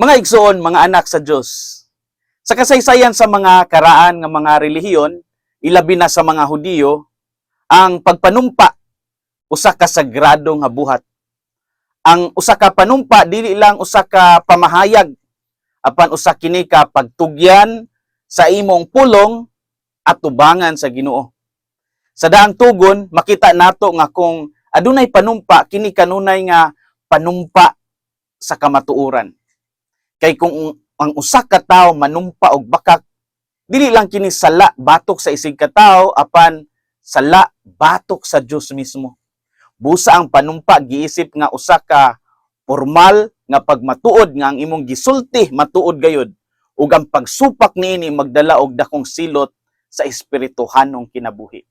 Mga igsoon, mga anak sa Diyos. Sa kasaysayan sa mga karaan nga mga relihiyon, ilabi na sa mga Hudiyo, ang pagpanumpa usa ka sagrado nga buhat. Ang usa ka panumpa dili lang usa ka pamahayag apan usa kini ka pagtugyan sa imong pulong at tubangan sa Ginoo. Sa daang tugon makita nato nga kung adunay panumpa kini kanunay nga panumpa sa kamatuoran. Kay kung ang usa ka tawo manumpa og bakak dili lang kini sala batok sa isig ka tawo apan sala batok sa Dios mismo. Busa ang panumpa giisip nga usa ka formal nga pagmatuod nga ang imong gisulti matuod gayud ug ang pagsupak niini magdala og dakong silot sa espirituhanong kinabuhi.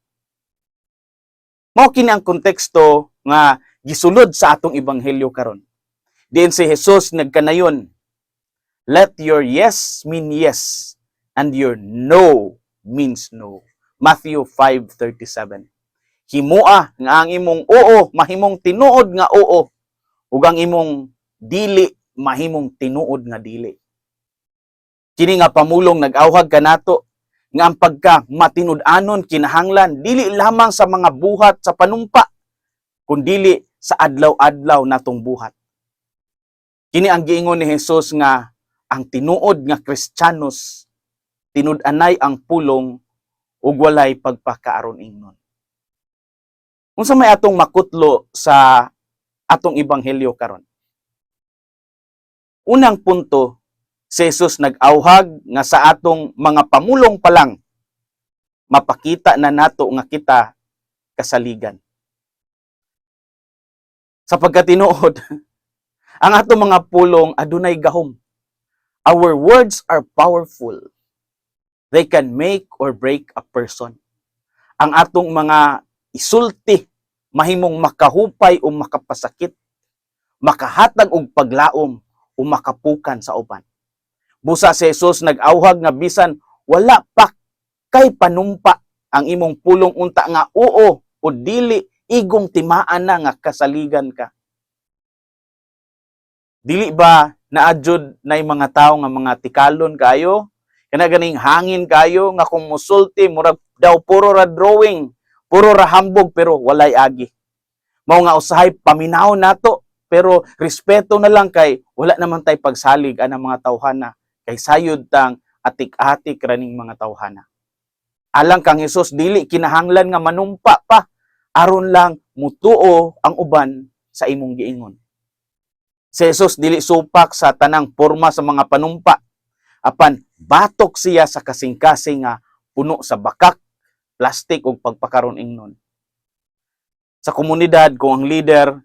Mao kini ang konteksto nga gisulod sa atong ebanghelyo karon. Diin si Jesus nagkanayon, Let your yes mean yes, and your no means no. Matthew 5.37 Himua nga ang imong oo, mahimong tinuod nga oo, ug ang imong dili, mahimong tinuod nga dili. Kini nga pamulong nag-awhag kanato nga ang pagka matinud-anon kinahanglan dili lamang sa mga buhat sa panumpa kundili sa adlaw-adlaw natong buhat. Kini ang giingon ni Jesus nga ang tinuod nga Kristiyanos tinud-anay ang pulong ug walay pagpakaaron ingnon. Unsa may atong makutlo sa atong ebanghelyo karon? Unang punto, si Jesus nag-awhag nga sa atong mga pamulong pa lang mapakita na nato nga kita kasaligan. Sapagkat tinuod, ang atong mga pulong adunay gahom. Our words are powerful. They can make or break a person. Ang atong mga isulti mahimong makahupay o makapasakit, makahatag og paglaom o makapukan sa uban. Busa si Jesus nag-awhag nga bisan wala pa kay panumpa ang imong pulong unta nga oo o dili igong timaan na nga kasaligan ka. Dili ba naadjud na mga tawo nga mga tikalon kayo? Kana ganing hangin kayo nga kung musulti murag daw puro ra drawing, puro ra hambog pero walay agi. Mao nga usahay paminaw nato pero respeto na lang kay wala naman tay pagsalig anang mga tawhana kay sayod tang atik-atik raning mga tawhana. Alang kang Hesus dili kinahanglan nga manumpa pa aron lang mutuo ang uban sa imong giingon. Si Jesus dili supak sa tanang porma sa mga panumpa apan batok siya sa kasing-kasing nga puno sa bakak, plastik ug pagpakaron ingnon. Sa komunidad kung ang leader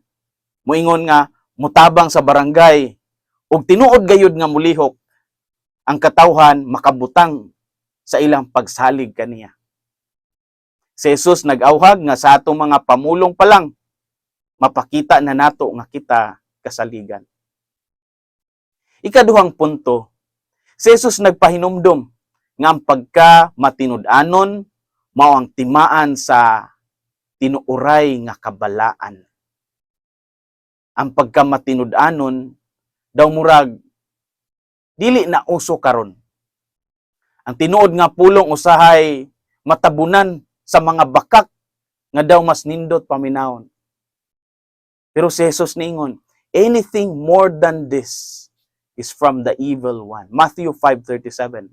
moingon nga mutabang sa barangay ug tinuod gayud nga mulihok ang katawhan makabutang sa ilang pagsalig kaniya. Si Jesus nag-awhag nga sa atong mga pamulong pa lang mapakita na nato nga kita kasaligan. Ikaduhang punto, si Jesus nagpahinumdom nga ang pagka matinud-anon mao ang timaan sa tinuuray nga kabalaan. Ang pagka matinud-anon daw murag dili na uso karon. Ang tinuod nga pulong usahay matabunan sa mga bakak nga daw mas nindot paminawon. Pero si Jesus ningon, anything more than this is from the evil one. Matthew 5.37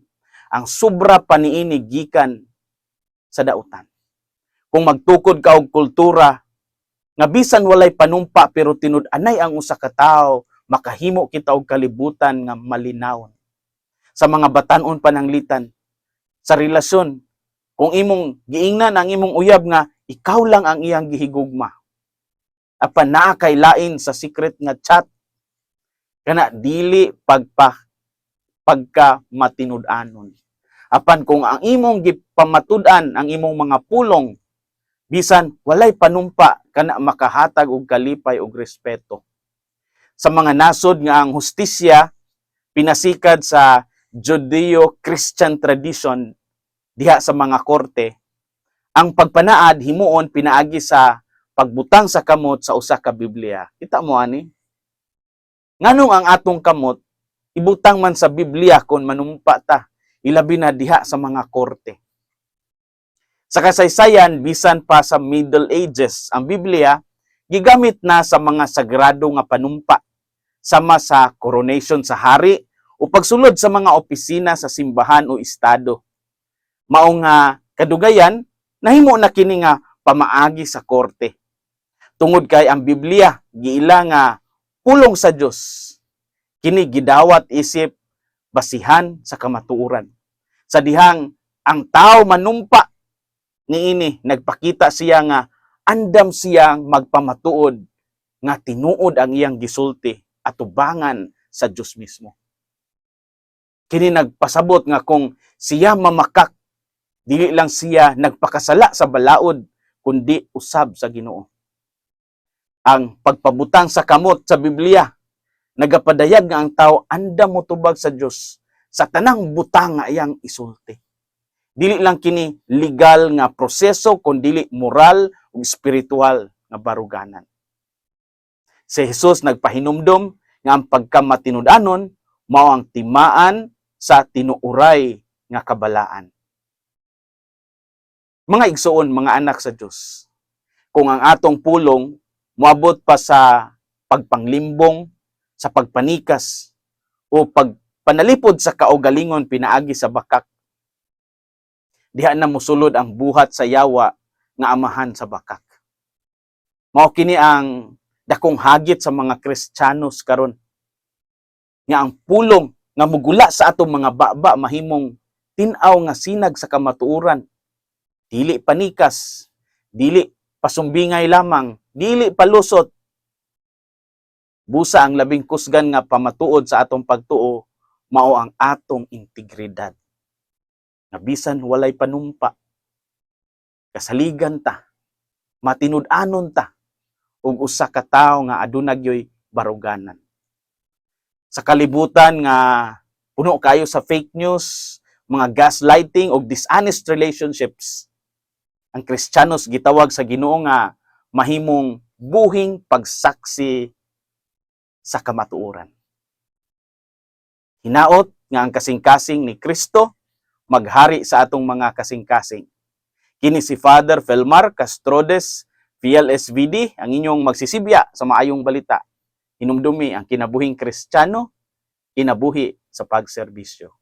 Ang sobra paniini gikan sa dautan. Kung magtukod ka og kultura, nga bisan walay panumpa pero tinud-anay ang usa ka tawo, makahimo kita og kalibutan nga malinawon. Sa mga batan-on pananglitan, sa relasyon, kung imong giingnan ang imong uyab nga ikaw lang ang iyang gihigugma. Apan naa kay sa secret nga chat kana dili pagpa pagka matinud-anon. Apan kung ang imong gipamatud-an ang imong mga pulong bisan walay panumpa kana makahatag og kalipay og respeto. Sa mga nasod nga ang hustisya pinasikad sa Judeo-Christian tradition diha sa mga korte, ang pagpanaad himuon pinaagi sa pagbutang sa kamot sa usa ka Biblia. Kita mo ani? Nganong ang atong kamot ibutang man sa Biblia kung manumpa ta ilabi na diha sa mga korte. Sa kasaysayan bisan pa sa Middle Ages ang Biblia gigamit na sa mga sagrado nga panumpa sama sa coronation sa hari o pagsulod sa mga opisina sa simbahan o estado. Mao nga kadugayan nahimo na kini nga pamaagi sa korte. Tungod kay ang Biblia giila nga pulong sa Dios. Kini gidawat isip basihan sa kamatuoran. Sa dihang ang tao manumpa niini nagpakita siya nga andam siyang magpamatuod nga tinuod ang iyang gisulti at tubangan sa Dios mismo. Kini nagpasabot nga kung siya mamakak dili lang siya nagpakasala sa balaod kundi usab sa Ginoo. Ang pagpabutang sa kamot sa Biblia nagapadayag nga ang tao andam motubag sa Dios sa tanang butang nga iyang isulti. Dili lang kini legal nga proseso kundi moral ug spiritual nga baruganan. Si Jesus nagpahinumdom nga ang pagkamatinud-anon mao ang timaan sa tinuuray nga kabalaan. Mga igsoon, mga anak sa Dios, kung ang atong pulong moabot pa sa pagpanglimbong, sa pagpanikas, o pagpanalipod sa kaugalingon pinaagi sa bakak, diha na musulod ang buhat sa yawa nga amahan sa bakak. Mao kini ang dakong hagit sa mga Kristiyanos karon nga ang pulong nga mugula sa atong mga baba mahimong tin-aw nga sinag sa kamatuoran dili panikas dili pasumbingay lamang dili palusot busa ang labing kusgan nga pamatuod sa atong pagtuo mao ang atong integridad nga bisan walay panumpa kasaligan ta matinud-anon ta ug usa ka tawo nga aduna gyoy baruganan sa kalibutan nga puno kayo sa fake news, mga gaslighting o dishonest relationships. Ang Kristiyanos gitawag sa Ginoo nga mahimong buhing pagsaksi sa kamatuoran. Hinaot nga ang kasing-kasing ni Kristo maghari sa atong mga kasing-kasing. Kini si Father Felmar Castrodes, PLSVD, ang inyong magsisibya sa maayong balita hinumdumi ang kinabuhing kristyano, kinabuhi sa pagserbisyo.